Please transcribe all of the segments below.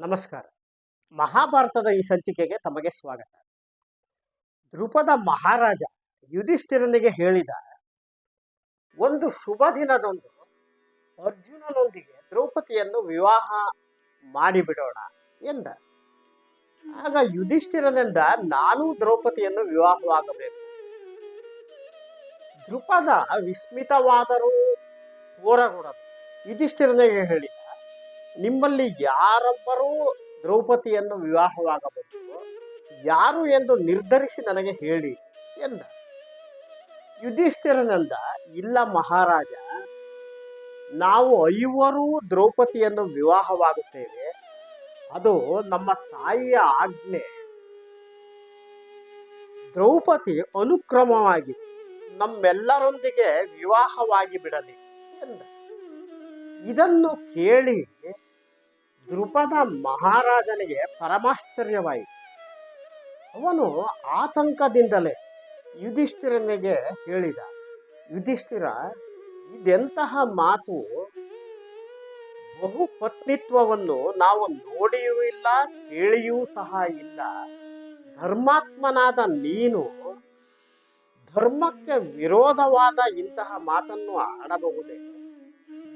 ನಮಸ್ಕಾರ. ಮಹಾಭಾರತದ ಈ ಸಂಚಿಕೆಗೆ ತಮಗೆ ಸ್ವಾಗತ. ಧ್ರುಪದ ಮಹಾರಾಜ ಯುಧಿಷ್ಠಿರನಿಗೆ ಹೇಳಿದ ಒಂದು ಶುಭ ದಿನದಂದು ಅರ್ಜುನನೊಂದಿಗೆ ದ್ರೌಪದಿಯನ್ನು ವಿವಾಹ ಮಾಡಿಬಿಡೋಣ ಎಂದ. ಆಗ ಯುಧಿಷ್ಠಿರನಿಂದ ನಾನು ದ್ರೌಪದಿಯನ್ನು ವಿವಾಹವಾಗಬೇಕು. ಧ್ರುಪದ ವಿಸ್ಮಿತವಾದರೂ ಹೋರಗೊಡದು. ಯುಧಿಷ್ಠಿರನಿಗೆ ಹೇಳಿದ ನಿಮ್ಮಲ್ಲಿ ಯಾರೊಬ್ಬರೂ ದ್ರೌಪದಿಯನ್ನು ವಿವಾಹವಾಗಬಹುದು. ಯಾರು ಎಂದು ನಿರ್ಧರಿಸಿ ನನಗೆ ಹೇಳಿ ಎಂದ. ಯುಧಿಷ್ಠಿರನಂದ, ಇಲ್ಲ ಮಹಾರಾಜ, ನಾವು ಐವರೂ ದ್ರೌಪದಿಯನ್ನು ವಿವಾಹವಾಗುತ್ತೇವೆ. ಅದು ನಮ್ಮ ತಾಯಿಯ ಆಜ್ಞೆ. ದ್ರೌಪದಿ ಅನುಕ್ರಮವಾಗಿ ನಮ್ಮೆಲ್ಲರೊಂದಿಗೆ ವಿವಾಹವಾಗಿ ಬಿಡಲಿ ಎಂದ. ಇದನ್ನು ಕೇಳಿ ದೃಪದ ಮಹಾರಾಜನಿಗೆ ಪರಮಾಶ್ಚರ್ಯವಾಯಿತು. ಅವನು ಆತಂಕದಿಂದಲೇ ಯುಧಿಷ್ಠಿರನಿಗೆ ಹೇಳಿದ, ಯುಧಿಷ್ಠಿರ, ಇದೆಂತಹ ಮಾತು? ಬಹುಪತ್ನಿತ್ವವನ್ನು ನಾವು ನೋಡಿಯೂ ಇಲ್ಲ, ಕೇಳಿಯೂ ಸಹ ಇಲ್ಲ. ಧರ್ಮಾತ್ಮನಾದ ನೀನು ಧರ್ಮಕ್ಕೆ ವಿರೋಧವಾದ ಇಂತಹ ಮಾತನ್ನು ಆಡಬಹುದೇ?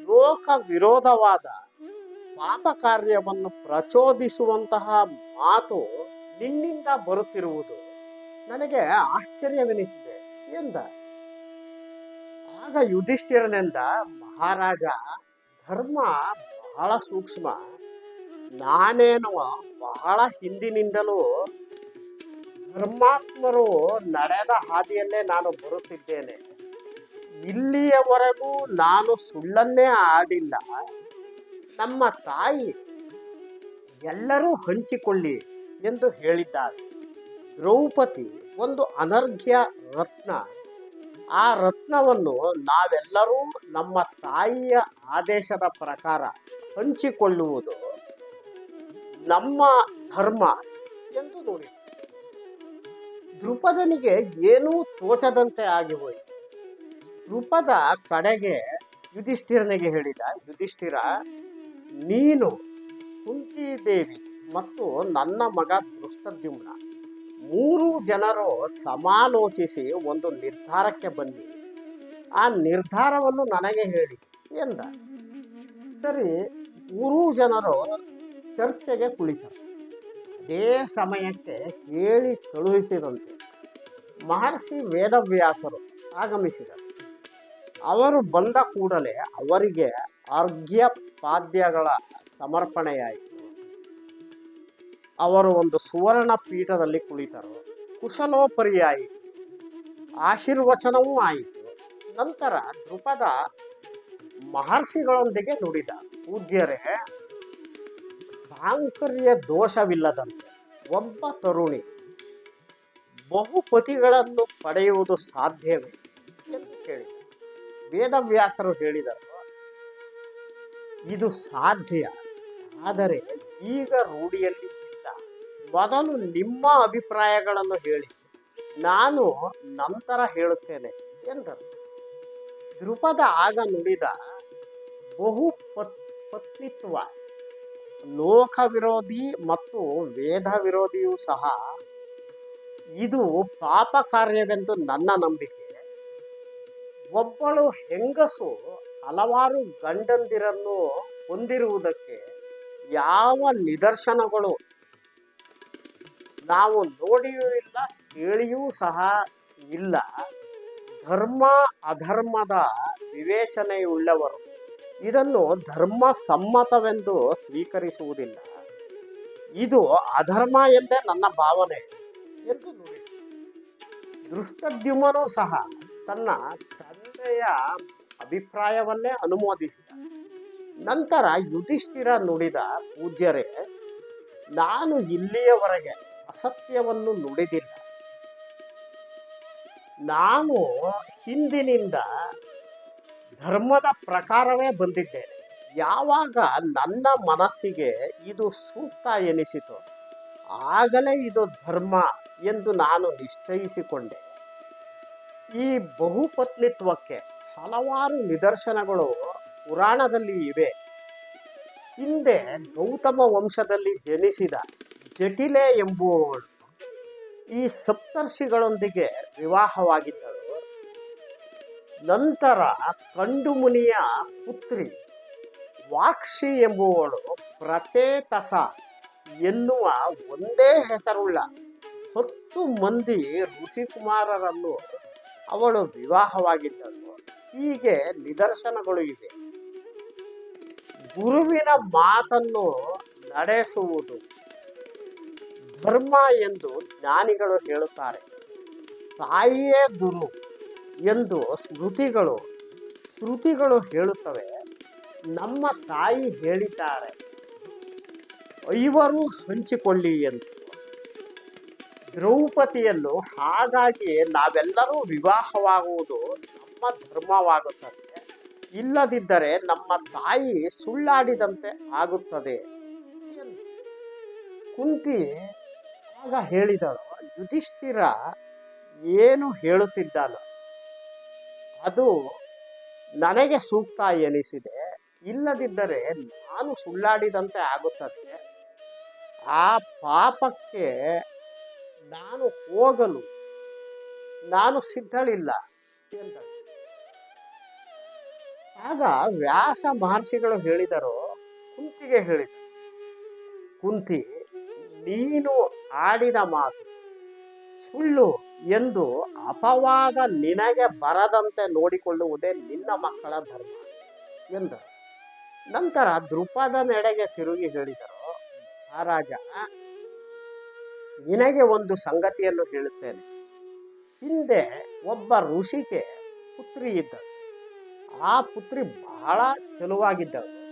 ಲೋಕ ವಿರೋಧವಾದ ಪಾಪ ಕಾರ್ಯವನ್ನು ಪ್ರಚೋದಿಸುವಂತಹ ಮಾತು ನಿನ್ನಿಂದ ಬರುತ್ತಿರುವುದು. ನನಗೆ ಆಶ್ಚರ್ಯವೆನಿಸಿದೆ ಎಂದ. ಆಗ ಯುಧಿಷ್ಠಿರನೆಂದ ಮಹಾರಾಜ, ಧರ್ಮ ಬಹಳ ಸೂಕ್ಷ್ಮ. ನಾನೇನು ಬಹಳ ಹಿಂದಿನಿಂದಲೂ ಧರ್ಮಾತ್ಮರು ನಡೆದ ಹಾದಿಯಲ್ಲೇ ನಾನು ಬರುತ್ತಿದ್ದೇನೆ. ಇಲ್ಲಿಯವರೆಗೂ ನಾನು ಸುಳ್ಳನ್ನೇ ಆಡಿಲ್ಲ. ನಮ್ಮ ತಾಯಿ ಎಲ್ಲರೂ ಹಂಚಿಕೊಳ್ಳಿ ಎಂದು ಹೇಳಿದ್ದಾರೆ. ದ್ರೌಪದಿ ಒಂದು ಅನರ್ಘ್ಯ ರತ್ನ. ಆ ರತ್ನವನ್ನು ನಾವೆಲ್ಲರೂ ನಮ್ಮ ತಾಯಿಯ ಆದೇಶದ ಪ್ರಕಾರ ಹಂಚಿಕೊಳ್ಳುವುದು ನಮ್ಮ ಧರ್ಮ ಎಂದು ನೋಡಿ. ದೃಪದನಿಗೆ ಏನೂ ತೋಚದಂತೆ ಆಗಿ ಹೋಯಿತು. ದೃಪದ ಕಡೆಗೆ ಯುಧಿಷ್ಠಿರನಿಗೆ ಹೇಳಿದ, ಯುಧಿಷ್ಠಿರ ನೀನು ಕುಂತಿದೇವಿ ಮತ್ತು ನನ್ನ ಮಗ ದೃಷ್ಟದ್ಯುಮ್ನ. ಮೂರು ಜನರು ಸಮಾಲೋಚಿಸಿ ಒಂದು ನಿರ್ಧಾರಕ್ಕೆ ಬನ್ನಿ. ಆ ನಿರ್ಧಾರವನ್ನು ನನಗೆ ಹೇಳಿ ಎಂದ. ಸರಿ, ಮೂರೂ ಜನರು ಚರ್ಚೆಗೆ ಕುಳಿತರು. ಅದೇ ಸಮಯಕ್ಕೆ ಹೇಳಿ ಕಳುಹಿಸಿದಂತೆ ಮಹರ್ಷಿ ವೇದವ್ಯಾಸರು ಆಗಮಿಸಿದರು. ಅವರು ಬಂದ ಕೂಡಲೇ ಅವರಿಗೆ ಅರ್ಘ್ಯ ಪಾದ್ಯಗಳ ಸಮರ್ಪಣೆಯಾಯಿತು. ಅವರು ಒಂದು ಸುವರ್ಣ ಪೀಠದಲ್ಲಿ ಕುಳಿತರು. ಕುಶಲೋಪರಿಯಾಯಿತು. ಆಶೀರ್ವಚನವೂ ಆಯಿತು. ನಂತರ ದೃಪದ ಮಹರ್ಷಿಗಳೊಂದಿಗೆ ನುಡಿದ, ಪೂಜ್ಯರೇ, ಸಾಂಕರ್ಯ ದೋಷವಿಲ್ಲದಂತೆ ಒಬ್ಬ ತರುಣಿ ಬಹುಪತಿಗಳನ್ನು ಪಡೆಯುವುದು ಸಾಧ್ಯವೇ? ಎಂದು ಕೇಳಿದ ವೇದವ್ಯಾಸರು ಹೇಳಿದರು ಇದು ಸಾಧ್ಯ. ಆದರೆ ಈಗ ರೂಢಿಯಲ್ಲಿ ಇಲ್ಲ. ಮೊದಲು ನಿಮ್ಮ ಅಭಿಪ್ರಾಯಗಳನ್ನು ಹೇಳಿ. ನಾನು ನಂತರ ಹೇಳುತ್ತೇನೆ ಎಂದರು. ದೃಪದ ಆಗ ನುಡಿದ ಬಹು ಪತ್, ಪತ್ನಿತ್ವ ಲೋಕ ವಿರೋಧಿ ಮತ್ತು ವೇದ ವಿರೋಧಿಯೂ ಸಹ ಇದು ಪಾಪ ಕಾರ್ಯವೆಂದು ನನ್ನ ನಂಬಿಕೆ. ಒಬ್ಬಳು ಹೆಂಗಸು ಹಲವಾರು ಗಂಡಂದಿರನ್ನು ಹೊಂದಿರುವುದಕ್ಕೆ ಯಾವ ನಿದರ್ಶನಗಳು? ನಾವು ನೋಡಿಯೂ ಇಲ್ಲ, ಕೇಳಿಯೂ ಸಹ ಇಲ್ಲ. ಧರ್ಮ ಅಧರ್ಮದ ವಿವೇಚನೆಯುಳ್ಳವರು. ಇದನ್ನು ಧರ್ಮ ಸಮ್ಮತವೆಂದು ಸ್ವೀಕರಿಸುವುದಿಲ್ಲ. ಇದು ಅಧರ್ಮ ಎಂದೇ ನನ್ನ ಭಾವನೆ ಎಂದು ನೋಡಿ. ದೃಷ್ಟದ್ಯುಮನೂ ಸಹ ತನ್ನ ತಂದೆಯ ಅಭಿಪ್ರಾಯವನ್ನೇ ಅನುಮೋದಿಸಿದ. ನಂತರ ಯುಧಿಷ್ಠಿರ ನುಡಿದ ಪೂಜ್ಯರೇ, ನಾನು ಇಲ್ಲಿಯವರೆಗೆ ಅಸತ್ಯವನ್ನು ನುಡಿದಿಲ್ಲ. ನಾನು ಹಿಂದಿನಿಂದ ಧರ್ಮದ ಪ್ರಕಾರವೇ ಬಂದಿದ್ದೇನೆ. ಯಾವಾಗ ನನ್ನ ಮನಸ್ಸಿಗೆ ಇದು ಸೂಕ್ತ ಎನಿಸಿತು, ಆಗಲೇ ಇದು ಧರ್ಮ ಎಂದು ನಾನು ನಿಶ್ಚಯಿಸಿಕೊಂಡೆ. ಈ ಬಹುಪತ್ನಿತ್ವಕ್ಕೆ ಹಲವಾರು ನಿದರ್ಶನಗಳು ಪುರಾಣದಲ್ಲಿ ಇವೆ. ಹಿಂದೆ ಗೌತಮ ವಂಶದಲ್ಲಿ ಜನಿಸಿದ ಜಟಿಲೆ ಎಂಬುವವಳು ಈ ಸಪ್ತರ್ಷಿಗಳೊಂದಿಗೆ ವಿವಾಹವಾಗಿದ್ದಳು. ನಂತರ ಕಂಡುಮುನಿಯ ಪುತ್ರಿ ವಾಕ್ಷಿ ಎಂಬುವಳು ಪ್ರಚೇತಸ ಎನ್ನುವ ಒಂದೇ ಹೆಸರುಳ್ಳ ಹತ್ತು ಮಂದಿ ಋಷಿಕುಮಾರರನ್ನು ಅವಳು ವಿವಾಹವಾಗಿದ್ದಳು. ಹೀಗೆ ನಿದರ್ಶನಗಳು ಇವೆ ಗುರುವಿನ ಮಾತನ್ನು ನಡೆಸುವುದು ಧರ್ಮ ಎಂದು ಜ್ಞಾನಿಗಳು ಹೇಳುತ್ತಾರೆ. ತಾಯಿಯೇ ಗುರು ಎಂದು ಸ್ಮೃತಿಗಳು ಶ್ರುತಿಗಳು ಹೇಳುತ್ತವೆ. ನಮ್ಮ ತಾಯಿ ಹೇಳಿದ್ದಾರೆ. ಐವರು ಹಂಚಿಕೊಳ್ಳಿ ಎಂದು. ದ್ರೌಪದಿಯನ್ನು ಹಾಗಾಗಿ ನಾವೆಲ್ಲರೂ ವಿವಾಹವಾಗುವುದು ಧರ್ಮವಾಗುತ್ತದೆ. ಇಲ್ಲದಿದ್ದರೆ ನಮ್ಮ ತಾಯಿ ಸುಳ್ಳಾಡಿದಂತೆ ಆಗುತ್ತದೆ. ಕುಂತಿ ಆಗ ಹೇಳಿದಳು, ಯುಧಿಷ್ಠಿರ, ಏನು ಹೇಳುತ್ತಿದ್ದಾನ, ಅದು ನನಗೆ ಸೂಕ್ತ ಎನಿಸಿದೆ. ಇಲ್ಲದಿದ್ದರೆ ನಾನು ಸುಳ್ಳಾಡಿದಂತೆ ಆಗುತ್ತದೆ. ಆ ಪಾಪಕ್ಕೆ ನಾನು ಹೋಗಲು, ನಾನು ಸಿದ್ಧಳಿಲ್ಲ ಎಂದಳು. ಆಗ ವ್ಯಾಸ ಮಹರ್ಷಿಗಳು ಹೇಳಿದರು, ಕುಂತಿಗೆ ಹೇಳಿದರು ಕುಂತಿ, ನೀನು ಆಡಿದ ಮಾತು ಸುಳ್ಳು ಎಂದು ಅಪವಾದ ನಿನಗೆ ಬರದಂತೆ ನೋಡಿಕೊಳ್ಳುವುದೇ ನಿನ್ನ ಮಕ್ಕಳ ಧರ್ಮ ಎಂದರು. ನಂತರ ದೃಪದನೆಡೆಗೆ ತಿರುಗಿ ಹೇಳಿದರು, ಮಹಾರಾಜ, ನಿನಗೆ ಒಂದು ಸಂಗತಿಯನ್ನು ಹೇಳುತ್ತೇನೆ. ಹಿಂದೆ ಒಬ್ಬ ಋಷಿಗೆ ಪುತ್ರಿ ಇದ್ದಳು. ಆ ಪುತ್ರಿ ಬಹಳ ಚೆಲುವಾಗಿದ್ದಳು.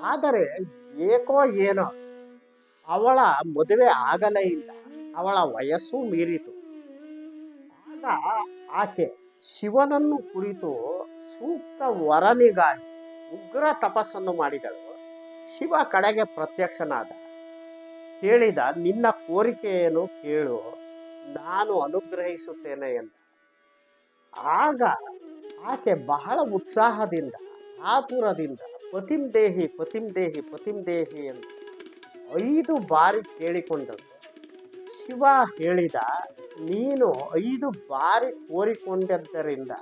ಆದರೆ ಏಕೋ ಏನೋ ಅವಳ ಮದುವೆ ಆಗಲೇ ಇಲ್ಲ. ಅವಳ ವಯಸ್ಸು ಮೀರಿತು. ಆಗ ಆಕೆ ಶಿವನನ್ನು ಕುರಿತು ಸೂಕ್ತ ವರನಿಗಾಗಿ ಉಗ್ರ ತಪಸ್ಸನ್ನು ಮಾಡಿದಳು. ಶಿವ ಕಡೆಗೆ ಪ್ರತ್ಯಕ್ಷನಾದ. ಹೇಳಿದ, ನಿನ್ನ ಕೋರಿಕೆಯನ್ನು ಕೇಳು. ನಾನು ಅನುಗ್ರಹಿಸುತ್ತೇನೆ ಎಂದ. ಆಗ ಆಕೆ ಬಹಳ ಉತ್ಸಾಹದಿಂದ, ಆತುರದಿಂದ, ಪತಿಂ ದೇಹಿ ಪತಿಂ ದೇಹಿ ಪತಿಂ ದೇಹಿ ಎಂದು ಐದು ಬಾರಿ ಕೇಳಿಕೊಂಡಳು. ಶಿವ ಹೇಳಿದ, ನೀನು ಐದು ಬಾರಿ ಕೋರಿಕೊಂಡದ್ದರಿಂದ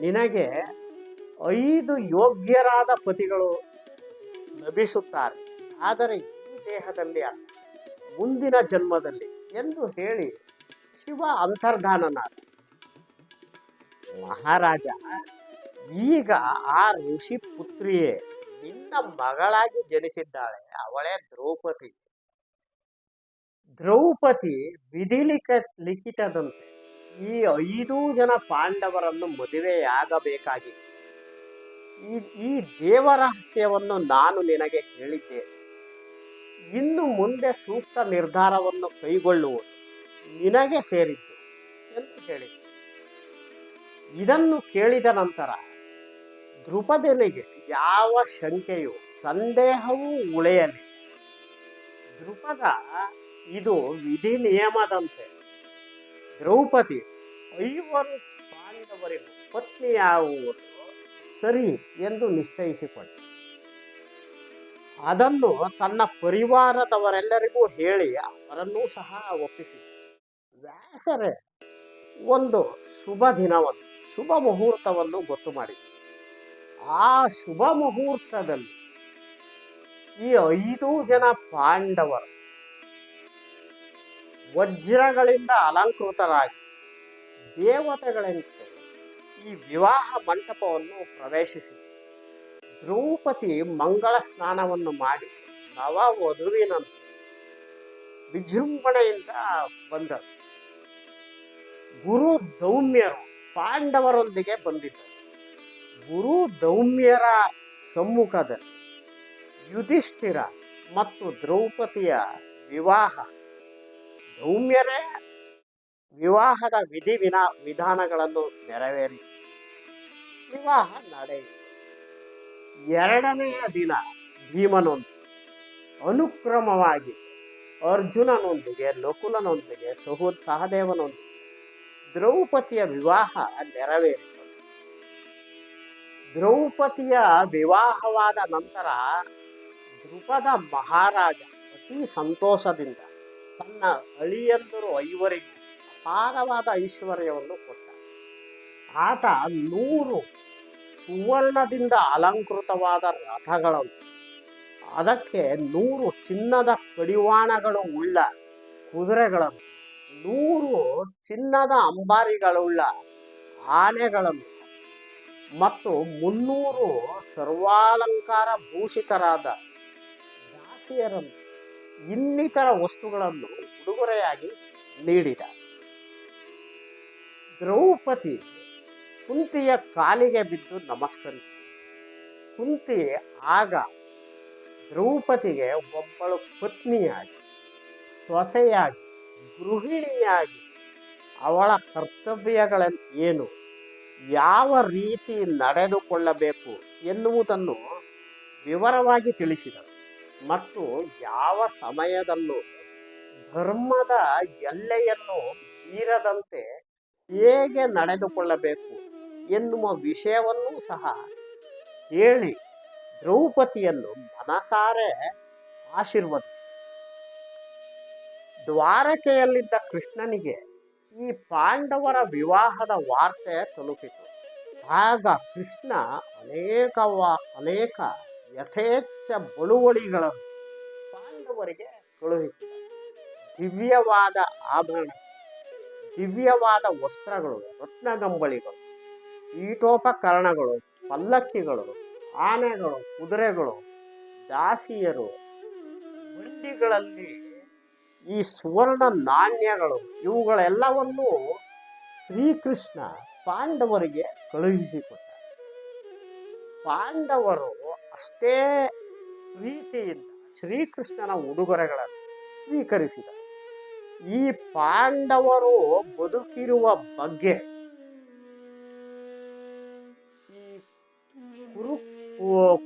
ನಿನಗೆ ಐದು ಯೋಗ್ಯರಾದ ಪತಿಗಳು ಲಭಿಸುತ್ತಾರೆ. ಆದರೆ ಈ ದೇಹದಲ್ಲಿ ಅಲ್ಲ, ಮುಂದಿನ ಜನ್ಮದಲ್ಲಿ ಎಂದು ಹೇಳಿ ಶಿವ ಅಂತರ್ಧಾನನಾದ. ಮಹಾರಾಜ, ಈಗ ಆ ಋಷಿ ಪುತ್ರಿಯೇ ನಿನ್ನ ಮಗಳಾಗಿ ಜನಿಸಿದ್ದಾಳೆ, ಅವಳೇ ದ್ರೌಪದಿ. ದ್ರೌಪದಿ ವಿಧಿಲಿಕ ಲಿಖಿತದಂತೆ ಈ ಐದೂ ಜನ ಪಾಂಡವರನ್ನು ಮದುವೆಯಾಗಬೇಕಾಗಿದೆ. ಈ ಈ ದೇವರಹಸ್ಯವನ್ನು ನಾನು ನಿನಗೆ ಹೇಳಿದ್ದೇನೆ. ಇನ್ನು ಮುಂದೆ ಸೂಕ್ತ ನಿರ್ಧಾರವನ್ನು ಕೈಗೊಳ್ಳುವುದು ನಿನಗೆ ಸೇರಿದ್ದು ಎಂದು ಹೇಳಿದರು ಇದನ್ನು ಕೇಳಿದ ನಂತರ ದೃಪದನಿಗೆ ಯಾವ ಶಂಕೆಯು ಸಂದೇಹವೂ ಉಳೆಯಲಿ. ದೃಪದ ಇದು ವಿಧಿ ನಿಯಮದಂತೆ ದ್ರೌಪದಿ ಐವರು ಪಾಂಡವರಿಗೂ ಪತ್ನಿಯಾಗುವುದು ಸರಿ ಎಂದು ನಿಶ್ಚಯಿಸಿಕೊಂಡ. ಅದನ್ನು ತನ್ನ ಪರಿವಾರದವರೆಲ್ಲರಿಗೂ ಹೇಳಿ ಅವರನ್ನೂ ಸಹ ಒಪ್ಪಿಸಿ. ವ್ಯಾಸರೇ, ಒಂದು ಶುಭ ದಿನವನ್ನು ಶುಭ ಮುಹೂರ್ತವನ್ನು ಗೊತ್ತು ಮಾಡಿ. ಆ ಶುಭ ಮುಹೂರ್ತದಲ್ಲಿ ಈ ಐದು ಜನ ಪಾಂಡವರು ವಜ್ರಗಳಿಂದ ಅಲಂಕೃತರಾಗಿ ದೇವತೆಗಳಂತೆ ಈ ವಿವಾಹ ಮಂಟಪವನ್ನು ಪ್ರವೇಶಿಸಿ ದ್ರೌಪದಿ ಮಂಗಳ ಸ್ನಾನವನ್ನು ಮಾಡಿ ನವ ವಧುವಿನಂತೆ ವಿಜೃಂಭಣೆಯಿಂದ ಬಂದರು. ಗುರು ದೌಮ್ಯರು ಪಾಂಡವರೊಂದಿಗೆ ಬಂದಿದ್ದರು. ಗುರು ದೌಮ್ಯರ ಸಮ್ಮುಖದಲ್ಲಿ ಯುಧಿಷ್ಠಿರ ಮತ್ತು ದ್ರೌಪದಿಯ ವಿವಾಹ. ದೌಮ್ಯರೇ ವಿವಾಹದ ವಿಧಿ ವಿನಾ ವಿಧಾನಗಳನ್ನು ನೆರವೇರಿಸಿ ವಿವಾಹ ನಡೆಯಿತು. ಎರಡನೆಯ ದಿನ ಭೀಮನೊಂದು ಅನುಕ್ರಮವಾಗಿ ಅರ್ಜುನನೊಂದಿಗೆ ನಕುಲನೊಂದಿಗೆ ಸಹೋ ಸಹದೇವನೊಂದಿಗೆ ದ್ರೌಪದಿಯ ವಿವಾಹ ನೆರವೇರಿತು. ದ್ರೌಪದಿಯ ವಿವಾಹವಾದ ನಂತರ ಧ್ರುಪದ ಮಹಾರಾಜ ಅತಿ ಸಂತೋಷದಿಂದ ತನ್ನ ಅಳಿಯಂದರು ಐವರಿಗೆ ಅಪಾರವಾದ ಐಶ್ವರ್ಯವನ್ನು ಕೊಟ್ಟ. ಆತ ನೂರು ಸುವರ್ಣದಿಂದ ಅಲಂಕೃತವಾದ ರಥಗಳನ್ನು, ಅದಕ್ಕೆ ನೂರು ಚಿನ್ನದ ಕಡಿವಾಣಗಳು ಉಳ್ಳ ಕುದುರೆಗಳನ್ನು ನೂರು ಚಿನ್ನದ ಅಂಬಾರಿಗಳುಳ್ಳ ಆನೆಗಳನ್ನು ಮತ್ತು ಮುನ್ನೂರು ಸರ್ವಾಲಂಕಾರ ಭೂಷಿತರಾದ ದಾಸಿಯರನ್ನು, ಇನ್ನಿತರ ವಸ್ತುಗಳನ್ನು ಉಡುಗೊರೆಯಾಗಿ ನೀಡಿದ. ದ್ರೌಪದಿ ಕುಂತಿಯ ಕಾಲಿಗೆ ಬಿದ್ದು ನಮಸ್ಕರಿಸಿದ. ಕುಂತಿ ಆಗ ದ್ರೌಪದಿಗೆ ಒಬ್ಬಳು ಪತ್ನಿಯಾಗಿ, ಸೊಸೆಯಾಗಿ ಗೃಹಿಣಿಯಾಗಿ ಅವಳ ಕರ್ತವ್ಯಗಳನ್ನು ಏನು? ಯಾವ ರೀತಿ ನಡೆದುಕೊಳ್ಳಬೇಕು ಎನ್ನುವುದನ್ನು ವಿವರವಾಗಿ ತಿಳಿಸಿದರು. ಮತ್ತು ಯಾವ ಸಮಯದಲ್ಲೂ ಧರ್ಮದ ಎಲ್ಲೆಯನ್ನು ಮೀರದಂತೆ ಹೇಗೆ ನಡೆದುಕೊಳ್ಳಬೇಕು ಎನ್ನುವ ವಿಷಯವನ್ನೂ ಸಹ ಹೇಳಿ ದ್ರೌಪದಿಯನ್ನು ಮನಸಾರೆ ಆಶೀರ್ವದಿಸಿ ದ್ವಾರಕೆಯಲ್ಲಿದ್ದ ಕೃಷ್ಣನಿಗೆ ಈ ಪಾಂಡವರ ವಿವಾಹದ ವಾರ್ತೆ ತಲುಪಿತು. ಆಗ ಕೃಷ್ಣ ಅನೇಕ ಅನೇಕ ಯಥೇಚ್ಛ ಬಳುವಳಿಗಳನ್ನು ಪಾಂಡವರಿಗೆ ಕಳುಹಿಸಿದ. ದಿವ್ಯವಾದ ಆಭರಣ, ದಿವ್ಯವಾದ ವಸ್ತ್ರಗಳು, ರತ್ನಗಂಬಳಿಗಳು, ಪೀಠೋಪಕರಣಗಳು, ಪಲ್ಲಕ್ಕಿಗಳು, ಆನೆಗಳು, ಕುದುರೆಗಳು, ದಾಸಿಯರು ಬಂಡಿಗಳಲ್ಲಿ ಈ ಸುವರ್ಣ ನಾಣ್ಯಗಳು ಇವುಗಳೆಲ್ಲವನ್ನು ಶ್ರೀಕೃಷ್ಣ ಪಾಂಡವರಿಗೆ ಕಳುಹಿಸಿಕೊಟ್ಟ. ಪಾಂಡವರು ಅಷ್ಟೇ ಪ್ರೀತಿಯಿಂದ ಶ್ರೀಕೃಷ್ಣನ ಉಡುಗೊರೆಗಳನ್ನು ಸ್ವೀಕರಿಸಿದರು. ಈ ಪಾಂಡವರು ಬದುಕಿರುವ ಬಗ್ಗೆ ಈ ಕುರು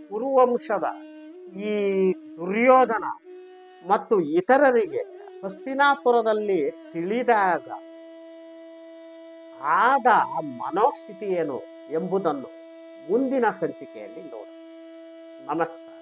ಕುರುವಂಶದ ಈ ದುರ್ಯೋಧನ ಮತ್ತು ಇತರರಿಗೆ ಹಸ್ತಿನಾಪುರದಲ್ಲಿ ತಿಳಿದಾಗ ಆದ ಮನೋಸ್ಥಿತಿ ಏನು ಎಂಬುದನ್ನು ಮುಂದಿನ ಸಂಚಿಕೆಯಲ್ಲಿ ನೋಡ ನಮಸ್ಕಾರ.